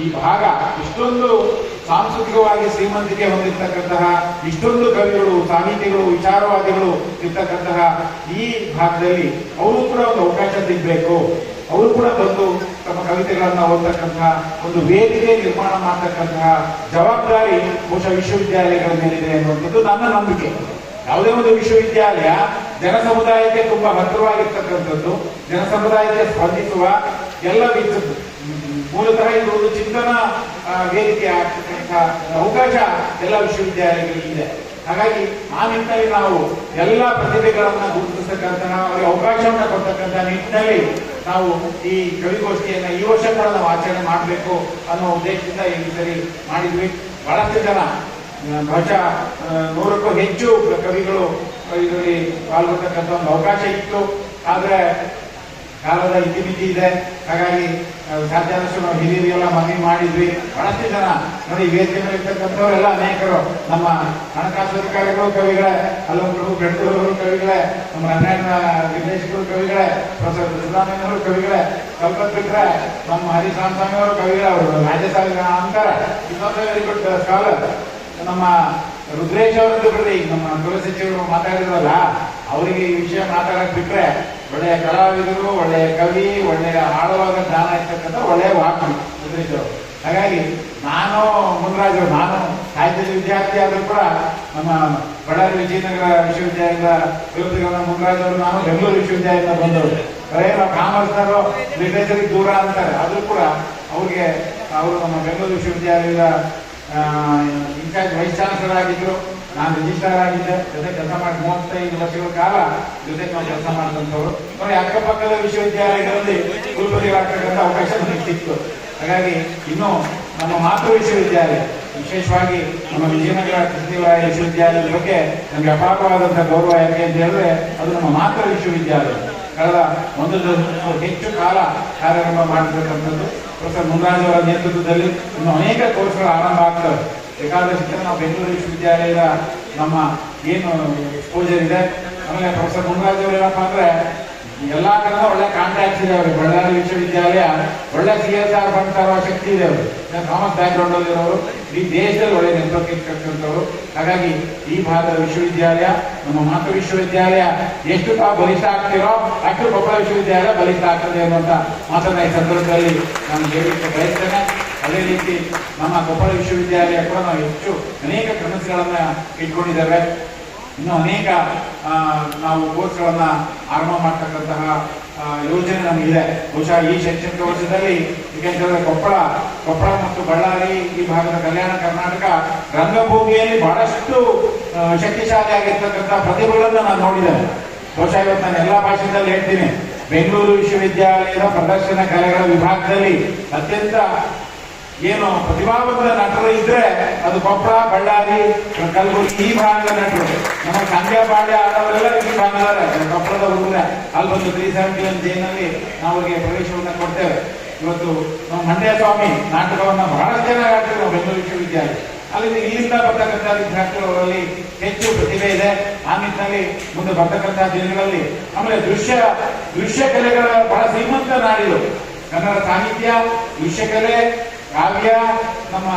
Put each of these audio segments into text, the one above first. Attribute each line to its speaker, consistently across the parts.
Speaker 1: ಈ ಭಾಗ ಇಷ್ಟೊಂದು ಸಾಂಸ್ಕೃತಿಕವಾಗಿ ಶ್ರೀಮಂತಿಕೆ ಹೊಂದಿರತಕ್ಕಂತಹ, ಇಷ್ಟೊಂದು ಕವಿಗಳು, ಸಾಹಿತಿಗಳು, ವಿಚಾರವಾದಿಗಳು ಇರ್ತಕ್ಕಂತಹ ಈ ಭಾಗದಲ್ಲಿ ಅವರು ಕೂಡ ಒಂದು ಅವಕಾಶ ಸಿಗಬೇಕು. ಅವರು ಕೂಡ ಬಂದು ತಮ್ಮ ಕವಿತೆಗಳನ್ನ ಓದ್ತಕ್ಕಂತಹ ಒಂದು ವೇದಿಕೆ ನಿರ್ಮಾಣ ಮಾಡ್ತಕ್ಕಂತಹ ಜವಾಬ್ದಾರಿ ಬಹುಶಃ ವಿಶ್ವವಿದ್ಯಾಲಯಗಳ ಮೇಲಿದೆ ಅನ್ನುವಂಥದ್ದು ನನ್ನ ನಂಬಿಕೆ. ಯಾವುದೇ ಒಂದು ವಿಶ್ವವಿದ್ಯಾಲಯ ಜನ ಸಮುದಾಯಕ್ಕೆ ತುಂಬಾ ಹತ್ತಿರವಾಗಿರ್ತಕ್ಕಂಥದ್ದು. ಜನ ಸಮುದಾಯಕ್ಕೆ ಸ್ಪಂದಿಸುವ ಎಲ್ಲ ಬಿದ್ದದ್ದು ಮೂಲತಃ ಇದು ಒಂದು ಚಿಂತನಾ ವೇದಿಕೆ ಆಗ್ತಕ್ಕಂಥ ಅವಕಾಶ ಎಲ್ಲ ವಿಶ್ವವಿದ್ಯಾಲಯಗಳಿಗೆ ಇದೆ. ಹಾಗಾಗಿ ಆ ನಿಟ್ಟಿನಲ್ಲಿ ನಾವು ಎಲ್ಲ ಪ್ರತಿಭೆಗಳನ್ನ ಗುರುತಿಸತಕ್ಕಂತಹ ಅವರಿಗೆ ಅವಕಾಶವನ್ನು ಕೊಡ್ತಕ್ಕಂಥ ನಿಟ್ಟಿನಲ್ಲಿ ನಾವು ಈ ಕವಿಗೋಷ್ಠಿಯನ್ನ ಈ ವರ್ಷ ಕೂಡ ನಾವು ಆಚರಣೆ ಮಾಡಬೇಕು ಅನ್ನೋ ಉದ್ದೇಶದಿಂದ ಈ ಸರಿ ಮಾಡಿದ್ವಿ. ಬಹಳಷ್ಟು ಜನ ಬಹುಶಃ ನೂರಕ್ಕೂ ಹೆಚ್ಚು ಕವಿಗಳು ಇದರಲ್ಲಿ ಪಾಲ್ಗೊಳ್ತಕ್ಕಂಥ ಒಂದು ಅವಕಾಶ ಇತ್ತು. ಆದ್ರೆ ಕಾಲದ ಇತಿಮಿತಿ ಇದೆ. ಹಾಗಾಗಿ ಸಾಧ್ಯಾದಷ್ಟು ನಾವು ಹಿರಿಯರಿಗೆಲ್ಲ ಮನವಿ ಮಾಡಿದ್ವಿ. ಬಹಳಷ್ಟು ಜನ ನೋಡಿ ವೇದಿಕೆ ಮೇಲೆ ಇರ್ತಕ್ಕಂಥವರೆಲ್ಲ ಅನೇಕರು ನಮ್ಮ ಹಣಕಾಸು ಅಧಿಕಾರಿಗಳು, ಕವಿಗಳೇ, ಹಲವು ಬೆಟ್ಟದವರು ಕವಿಗಳೇ, ನಮ್ಮ ರಂಗಾಯಣ ವಿದೇಶಗಳು ಕವಿಗಳೇ, ಪ್ರೊಫೆಸರ್ ಸುಬ್ರಹ್ಮಣ್ಯವರು ಕವಿಗಳೇ ಬಿಟ್ರೆ ನಮ್ಮ ಹರಿಶಾಮ್ ಸ್ವಾಮಿ ಅವರು ಕವಿಗಳೇ, ಅವರು ರಾಜ್ಯಸಭೆ ಅಂತಾರೆ. ಇನ್ನೊಂದು ವೆರಿ ಗುಡ್ ಸ್ಕಾಲರ್ ನಮ್ಮ ರುದ್ರೇಶ್ ಅವರದ್ದು ಬಿಡ್ರಿ ನಮ್ಮ ಗೃಹ ಸಚಿವರು ಮಾತಾಡಿದ್ರಲ್ಲ ಅವರಿಗೆ ಈ ವಿಷಯ ಮಾತಾಡಕ್ ಬಿಟ್ರೆ ಒಳ್ಳೆಯ ಕಲಾವಿದರು, ಒಳ್ಳೆಯ ಕವಿ, ಒಳ್ಳೆಯ ಆಳವಾದ ಜ್ಞಾನ ಇರ್ತಕ್ಕಂಥ ಒಳ್ಳೆಯ ವಾಕ್ಯ ರುದ್ರೇಶ್ ಹಾಗಾಗಿ ನಾನು ಮುನ್ರಾಜ್ ನಾನು ಸಾಹಿತ್ಯದ ವಿದ್ಯಾರ್ಥಿ ಆದರೂ ಕೂಡ ನಮ್ಮ ಬಳ್ಳಾರಿ ವಿಜಯನಗರ ವಿಶ್ವವಿದ್ಯಾಲಯದ ವಿರೋಧಿಗಳ ಮುನ್ರಾಜ್ ನಾನು ಬೆಂಗಳೂರು ವಿಶ್ವವಿದ್ಯಾಲಯದಿಂದ ಬಂದವರು. ಏನೋ ನಾವು ಕಾಮರ್ಸ್ನವರು ಲಿಟರೇಚರ್ಗೆ ದೂರ ಅಂತಾರೆ. ಆದರೂ ಕೂಡ ಅವ್ರಿಗೆ ಅವರು ನಮ್ಮ ಬೆಂಗಳೂರು ವಿಶ್ವವಿದ್ಯಾಲಯದ ಇನ್ಚಾರ್ಜ್ ವೈಸ್ ಚಾನ್ಸಲರ್ ಆಗಿದ್ರು. ನಾನು ರಿಜಿಸ್ಟರ್ ಆಗಿದ್ದೆ ಜೊತೆ ಕೆಲಸ ಮಾಡಿ ಮೂವತ್ತೈದು ವರ್ಷಗಳ ಕಾಲ ಜೊತೆ ನಾವು ಕೆಲಸ ಮಾಡಿದಂಥವ್ರು. ನೋಡಿ, ಅಕ್ಕಪಕ್ಕದ ವಿಶ್ವವಿದ್ಯಾಲಯಗಳಲ್ಲಿ ಕುಲಪತಿಗಳಾಗ್ತಕ್ಕಂಥ ಅವಕಾಶ ನನಗೆ ಸಿಕ್ತು. ಹಾಗಾಗಿ ಇನ್ನು ನಮ್ಮ ಮಾತೃ ವಿಶ್ವವಿದ್ಯಾಲಯ, ವಿಶೇಷವಾಗಿ ನಮ್ಮ ವಿಜಯನಗರ ಕೃಷ್ಣದೇವರಾಯ ವಿಶ್ವವಿದ್ಯಾಲಯದ ಬಗ್ಗೆ ನಮಗೆ ಅಪಾರವಾದಂತಹ ಗೌರವ ಯಾಕೆ ಅಂತ ಹೇಳಿದ್ರೆ ಅದು ನಮ್ಮ ಮಾತೃ ವಿಶ್ವವಿದ್ಯಾಲಯ. ಕಳೆದ ಒಂದು ಹೆಚ್ಚು ಕಾಲ ಕಾರ್ಯಕ್ರಮ ಮಾಡಿರ್ತಕ್ಕಂಥದ್ದು. ಪ್ರೊಫೆಸರ್ ಮುನ್ರಾಜ್ ಅವರ ನೇತೃತ್ವದಲ್ಲಿ ಇನ್ನು ಅನೇಕ ಕೋರ್ಸ್ಗಳು ಆರಂಭ ಆಗ್ತವೆ. ಬೇಕಾದ ಶಿಕ್ಷಣ ನಾವು ಬೆಂಗಳೂರು ವಿಶ್ವವಿದ್ಯಾಲಯದ ನಮ್ಮ ಏನು ಎಕ್ಸ್ಪೋಜರ್ ಇದೆ. ಆಮೇಲೆ ಪ್ರೊಫೆಸರ್ ಮುನ್ರಾಜ್ ಅವರು ಏನಪ್ಪ ಅಂದ್ರೆ, ಎಲ್ಲಾ ಕಡೆ ಒಳ್ಳೆ ಕಾಂಟ್ಯಾಕ್ಟ್ಸ್ ಇದೆ ಅವ್ರಿಗೆ. ಬಳ್ಳಾರಿ ವಿಶ್ವವಿದ್ಯಾಲಯ ಒಳ್ಳೆ ಸಿ ಎಸ್ ಆರ್ ಫಂಡ್ ತರುವ ಶಕ್ತಿ ಇದೆ ಅವರು ಕಾಮರ್ಸ್ ಬ್ಯಾಕ್ ಗ್ರೌಂಡ್ ಅಲ್ಲಿ ಇರೋರು, ಈ ದೇಶದಲ್ಲಿ ಒಳ್ಳೆ ನೆಟ್ವರ್ಕ್ ಇರ್ತಕ್ಕಂಥವ್ರು ಹಾಗಾಗಿ ಈ ಭಾರತದ ವಿಶ್ವವಿದ್ಯಾಲಯ, ನಮ್ಮ ಮಾತೃ ವಿಶ್ವವಿದ್ಯಾಲಯ ಎಷ್ಟು ತಾವು ಬಲಿಷ್ಠ ಆಗ್ತಿರೋ ಅಷ್ಟು ಕೊಪ್ಪಳ ವಿಶ್ವವಿದ್ಯಾಲಯ ಬಲಿಷ್ಠ ಆಗ್ತದೆ ಅನ್ನುವಂತ ಮಾತನ್ನ ಈ ಸಂದರ್ಭದಲ್ಲಿ ನಾನು ಹೇಳಿಕ್ಕೆ ಬಯಸ್ತೇನೆ. ಅದೇ ರೀತಿ ನಮ್ಮ ಕೊಪ್ಪಳ ವಿಶ್ವವಿದ್ಯಾಲಯ ಕೂಡ ನಾವು ಹೆಚ್ಚು ಅನೇಕ ಕ್ರಮಗಳನ್ನ ಇಟ್ಕೊಂಡಿದ್ದೇವೆ ಇನ್ನು ಅನೇಕ ನಾವು ಕೋರ್ಸ್ಗಳನ್ನ ಆರಂಭ ಮಾಡ್ತಕ್ಕಂತಹ ಯೋಜನೆ ನಮಗಿದೆ. ಬಹುಶಃ ಈ ಶೈಕ್ಷಣಿಕ ವರ್ಷದಲ್ಲಿ ಏಕೆಂದರೆ ಕೊಪ್ಪಳ ಕೊಪ್ಪಳ ಮತ್ತು ಬಳ್ಳಾರಿ ಈ ಭಾಗದ ಕಲ್ಯಾಣ ಕರ್ನಾಟಕ ರಂಗಭೂಮಿಯಲ್ಲಿ ಬಹಳಷ್ಟು ಶಕ್ತಿಶಾಲಿ ಆಗಿರ್ತಕ್ಕಂಥ ಪ್ರತಿಭೆಗಳನ್ನ ನಾನು ನೋಡಿದ್ದೇನೆ. ಬಹುಶಃ ಇವತ್ತು ನಾನು ಎಲ್ಲಾ ಭಾಷೆದಲ್ಲಿ ಹೇಳ್ತೀನಿ. ಬೆಂಗಳೂರು ವಿಶ್ವವಿದ್ಯಾಲಯದ ಪ್ರದರ್ಶನ ಕಲೆಗಳ ವಿಭಾಗದಲ್ಲಿ ಅತ್ಯಂತ ಏನು ಪ್ರತಿಭಾವಂತ ನಟರು ಇದ್ರೆ ಅದು ಕೊಪ್ಪಳ ಬಳ್ಳಾರಿ, ಕಲಬುರಗಿ, ಈ ಭಾಗದ ನಟರು. ನಮ್ಮ ಸಂಧ್ಯಾ ಪಾಂಡ್ಯ ಆದವರೆಲ್ಲ ಈ ಭಾಗದ ಕೊಪ್ಪಳದ ಹುಡುಗರೆ ಅಲ್ಲಿ ಬಂದು ತ್ರೀ ಸೆವೆಂಟಿ ಒನ್ ಜೈನಲ್ಲಿ ನಾವು ಅವರಿಗೆ ಪ್ರವೇಶವನ್ನ ಕೊಡ್ತೇವೆ. ಇವತ್ತು ನಮ್ಮ ಮಂಡ್ಯ ಸ್ವಾಮಿ ನಾಟಕವನ್ನ ಬಹಳ ಜನ ಆಡ್ತೀವಿ ನಾವು ಬೆಂಗಳೂರು ವಿಶ್ವವಿದ್ಯಾಲಯ. ಅಲ್ಲಿ ಇಲ್ಲಿಂದ ಬರ್ತಕ್ಕಂಥ ವಿದ್ಯಾರ್ಥಿಗಳಲ್ಲಿ ಹೆಚ್ಚು ಪ್ರತಿಭೆ ಇದೆ. ಆ ನಿಟ್ಟಿನಲ್ಲಿ ಮುಂದೆ ಬರ್ತಕ್ಕಂಥ ದಿನಗಳಲ್ಲಿ ಆಮೇಲೆ ದೃಶ್ಯ ದೃಶ್ಯ ಕಲೆಗಳ ಬಹಳ ಶ್ರೀಮಂತ ನಾಡಿದು. ಕನ್ನಡ ಸಾಹಿತ್ಯ ದೃಶ್ಯಕಲೆ ಕಾವ್ಯ ನಮ್ಮ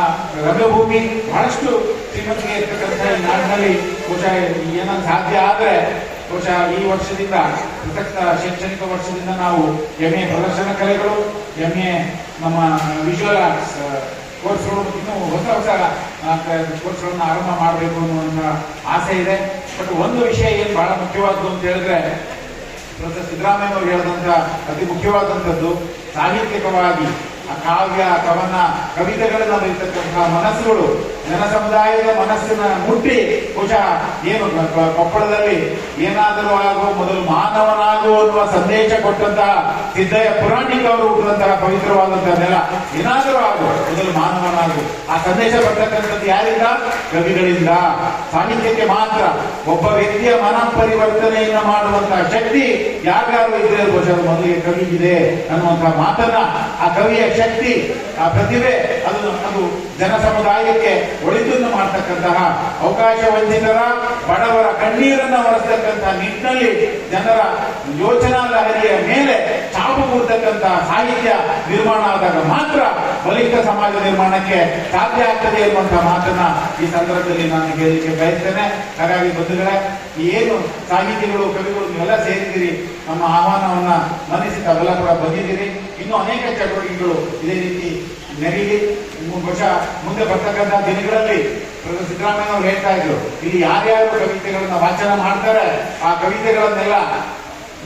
Speaker 1: ರಂಗಭೂಮಿ ಬಹಳಷ್ಟು ಶ್ರೀಮಂತಿಗೆ ಇರ್ತಕ್ಕಂಥ ಈ ನಾಡಿನಲ್ಲಿ ಬಹುಶಃ ಏನೋ ಸಾಧ್ಯ ಆದ್ರೆ ಬಹುಶಃ ಈ ವರ್ಷದಿಂದ ಪ್ರಸಕ್ತ ಶೈಕ್ಷಣಿಕ ವರ್ಷದಿಂದ ನಾವು ಎಂ ಎ ಪ್ರದರ್ಶನ ಕಲೆಗಳು, ಎಂ ಎ ನಮ್ಮ ವಿಜುವಲ್ ಆರ್ಟ್ಸ್ ಕೋರ್ಸ್ಗಳು ಇನ್ನೂ ಹೊಸ ಹೊಸ ಕೋರ್ಸ್ಗಳನ್ನ ಆರಂಭ ಮಾಡಬೇಕು ಅನ್ನುವಂಥ ಆಸೆ ಇದೆ. ಬಟ್ ಒಂದು ವಿಷಯ ಏನು ಬಹಳ ಮುಖ್ಯವಾದ್ದು ಅಂತ ಹೇಳಿದ್ರೆ, ಪ್ರೊಫೆಸರ್ ಸಿದ್ದರಾಮಯ್ಯ ಅವರು ಹೇಳಿದಂತ ಅತಿ ಮುಖ್ಯವಾದಂಥದ್ದು ಸಾಹಿತ್ಯಿಕವಾಗಿ ಕಾವ್ಯ ಕವನ ಕವಿತೆಗಳನ್ನ ಬರೀತಕ್ಕಂತಹ ಮನಸ್ಸುಗಳು, ಜನ ಸಮುದಾಯದ ಮನಸ್ಸಿನ ಮುಟ್ಟಿ, ಬಹುಶಃ ಏನು ಕೊಪ್ಪಳದಲ್ಲಿ ಏನಾದರೂ ಆಗೋ ಮೊದಲು ಮಾನವನಾಗುವ ಅನ್ನುವ ಸಂದೇಶ ಕೊಟ್ಟಂತಹ ಸಿದ್ದಯ್ಯ ಪುರಾಣಿಕ ಅವರು ಹುಟ್ಟಿದಂತಹ ಪವಿತ್ರವಾದಂತಹ ನೆಲ ಏನಾದರೂ ಆಗು ಮೊದಲು ಮಾನವನಾಗು. ಆ ಸಂದೇಶ ಬರ್ತಕ್ಕಂಥದ್ದು ಯಾರಿಂದ? ಕವಿಗಳಿಂದ. ಸಾಹಿತ್ಯಕ್ಕೆ ಮಾತ್ರ. ಒಬ್ಬ ವ್ಯಕ್ತಿಯ ಮನ ಪರಿವರ್ತನೆಯನ್ನು ಮಾಡುವಂತಹ ಶಕ್ತಿ ಯಾರ್ಯಾರು ಇದ್ರೆ ಬಹುಶಃ ಮೊದಲಿಗೆ ಕವಿ ಇದೆ ಅನ್ನುವಂತಹ ಮಾತನ್ನ ಆ ಕವಿಯ ಶಕ್ತಿ, ಆ ಪ್ರತಿಭೆ, ಅದು ಅದು ಜನ ಸಮುದಾಯಕ್ಕೆ ಒಳಿತನ್ನು ಮಾಡ್ತಕ್ಕಂತಹ ಅವಕಾಶ ವಂಚಿತರ ಬಡವರ ಕಣ್ಣೀರನ್ನು ಒರೆಸ್ತಕ್ಕಂತಹ ನಿಟ್ಟಿನಲ್ಲಿ ಜನರ ಯೋಚನಾ ಲಹರಿಯ ಮೇಲೆ ಸಾಹಿತ್ಯ ನಿರ್ಮಾಣ ಆದಾಗ ಮಾತ್ರ ಬಲಿಷ್ಠ ಸಮಾಜ ನಿರ್ಮಾಣಕ್ಕೆ ಸಾಧ್ಯ ಆಗ್ತದೆ ಎನ್ನುವಂತಹ ಮಾತನ್ನ ಈ ಸಂದರ್ಭದಲ್ಲಿ ನಾನು ಹೇಳಲಿಕ್ಕೆ ಬಯಸ್ತೇನೆ. ಹಾಗಾಗಿ ಬಂಧುಗಳೇ, ಏನು ಸಾಹಿತಿಗಳು, ಕವಿಗಳು ನೀವೆಲ್ಲ ಸೇರಿದಿರಿ ನಮ್ಮ ಆಹ್ವಾನವನ್ನ ಮನ್ನಿಸಿ ತಾವೆಲ್ಲ ಕೂಡ ಬಂದಿದ್ದೀರಿ. ಇನ್ನೂ ಅನೇಕ ಚಟುವಟಿಕೆಗಳು ಇದೇ ರೀತಿ ನಡೀಲಿ ಬಹುಶಃ ಮುಂದೆ ಬರ್ತಕ್ಕಂಥ ದಿನಗಳಲ್ಲಿ ಸಿದ್ದರಾಮಯ್ಯ ಅವರು ಹೇಳ್ತಾ ಇದ್ರು, ಇಲ್ಲಿ ಯಾರ್ಯಾರು ಕವಿತೆಗಳನ್ನ ವಾಚನ ಮಾಡ್ತಾರೆ, ಆ ಕವಿತೆಗಳನ್ನೆಲ್ಲ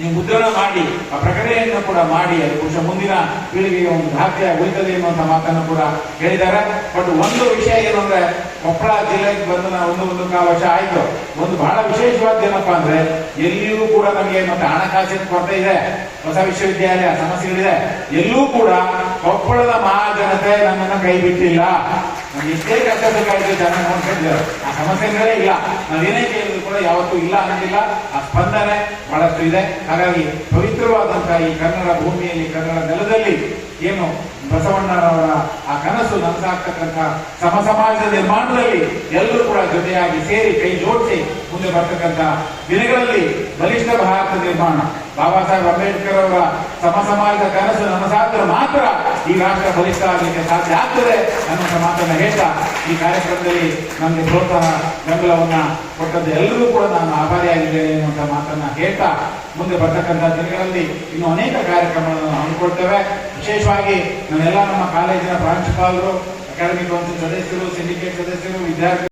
Speaker 1: ನೀವು ಮುದ್ರಣ ಮಾಡಿ, ಆ ಪ್ರಕಟಣೆಯನ್ನು ಕೂಡ ಮಾಡಿ, ಅದು ಬಹುಶಃ ಮುಂದಿನ ಪೀಳಿಗೆಗೆ ಒಂದು ದಾಖಲೆ ಉಳಿತದೆ ಎನ್ನುವಂತಹ ಮಾತನ್ನು ಕೂಡ ಹೇಳಿದ್ದಾರೆ. ಬಟ್ ಒಂದು ವಿಷಯ ಏನು ಅಂದ್ರೆ ಕೊಪ್ಪಳ ಜಿಲ್ಲೆಗೆ ಬಂದು ನಾವು ಒಂದು ಒಂದು ವರ್ಷ ಆಯ್ತು. ಒಂದು ಬಹಳ ವಿಶೇಷವಾದ ಏನಪ್ಪಾ ಅಂದ್ರೆ, ಎಲ್ಲಿಯೂ ಕೂಡ ನಮಗೆ ಮತ್ತೆ ಹಣಕಾಸಿನ ಕೊರತೆ ಇದೆ. ಹೊಸ ವಿಶ್ವವಿದ್ಯಾಲಯ ಸಮಸ್ಯೆಗಳಿದೆ. ಎಲ್ಲೂ ಕೂಡ ಕೊಪ್ಪಳದ ಮಹಾಜನತೆ ನನ್ನನ್ನು ಕೈ ಬಿಟ್ಟಿಲ್ಲ. ನಮ್ಗೆ ಎಷ್ಟೇ ಕಷ್ಟ ಜನ ನೋಡ್ಕೊಂಡಿದ್ದಾರೆ ಆ ಸಮಸ್ಯೆಗಳೇ ಇಲ್ಲ. ನಾವೇನೇ ಕೇಳಿದ್ರು ಕೂಡ ಯಾವತ್ತೂ ಇಲ್ಲ ಅನ್ನೋದಿಲ್ಲ ಆ ಸ್ಪಂದನೆ ಬಹಳಷ್ಟು ಇದೆ. ಹಾಗಾಗಿ ಪವಿತ್ರವಾದಂತಹ ಈ ಕನ್ನಡ ಭೂಮಿಯಲ್ಲಿ, ಕನ್ನಡ ನೆಲದಲ್ಲಿ ಏನು ಬಸವಣ್ಣನವರ ಆ ಕನಸು ನನಸಾಗ್ತಕ್ಕಂತಹ ಸಮ ಸಮಾಜದ ನಿರ್ಮಾಣದಲ್ಲಿ ಎಲ್ಲರೂ ಕೂಡ ಜೊತೆಯಾಗಿ ಸೇರಿ ಕೈ ಜೋಡಿಸಿ ಮುಂದೆ ಬರ್ತಕ್ಕಂತಹ ದಿನಗಳಲ್ಲಿ ಬಲಿಷ್ಠ ಭಾರತ ನಿರ್ಮಾಣ. ಬಾಬಾ ಸಾಹೇಬ್ ಅಂಬೇಡ್ಕರ್ ಅವರ ಸಮ ಸಮಾಜದ ಕನಸು ನನಸಾದ್ರೆ ಮಾತ್ರ ಈ ರಾಷ್ಟ್ರ ಬಲಿಷ್ಠ ಆಗಲಿಕ್ಕೆ ಸಾಧ್ಯ ಆಗ್ತದೆ ಅನ್ನುವಂಥ ಮಾತನ್ನ ಹೇಳ್ತಾ ಈ ಕಾರ್ಯಕ್ರಮದಲ್ಲಿ ನಮಗೆ ಪ್ರೋತ್ಸಾಹ, ಬೆಂಬಲವನ್ನ ಕೊಟ್ಟದ್ದು ಎಲ್ಲರೂ ಕೂಡ ನಾನು ಆಭಾರಿಯಾಗಿದ್ದೇನೆ ಎನ್ನುವಂಥ ಮಾತನ್ನ ಹೇಳ್ತಾ ಮುಂದೆ ಬರ್ತಕ್ಕಂಥ ದಿನಗಳಲ್ಲಿ ಇನ್ನು ಅನೇಕ ಕಾರ್ಯಕ್ರಮಗಳನ್ನು ಹಮ್ಮಿಕೊಳ್ತೇವೆ. ವಿಶೇಷವಾಗಿ ನಾವೆಲ್ಲ ನಮ್ಮ ಕಾಲೇಜಿನ ಪ್ರಾಂಶುಪಾಲರು, ಅಕಾಡೆಮಿಕ್ ಕೌನ್ಸಿಲ್ ಸದಸ್ಯರು, ಸಿಂಡಿಕೇಟ್ ಸದಸ್ಯರು, ವಿದ್ಯಾರ್ಥಿ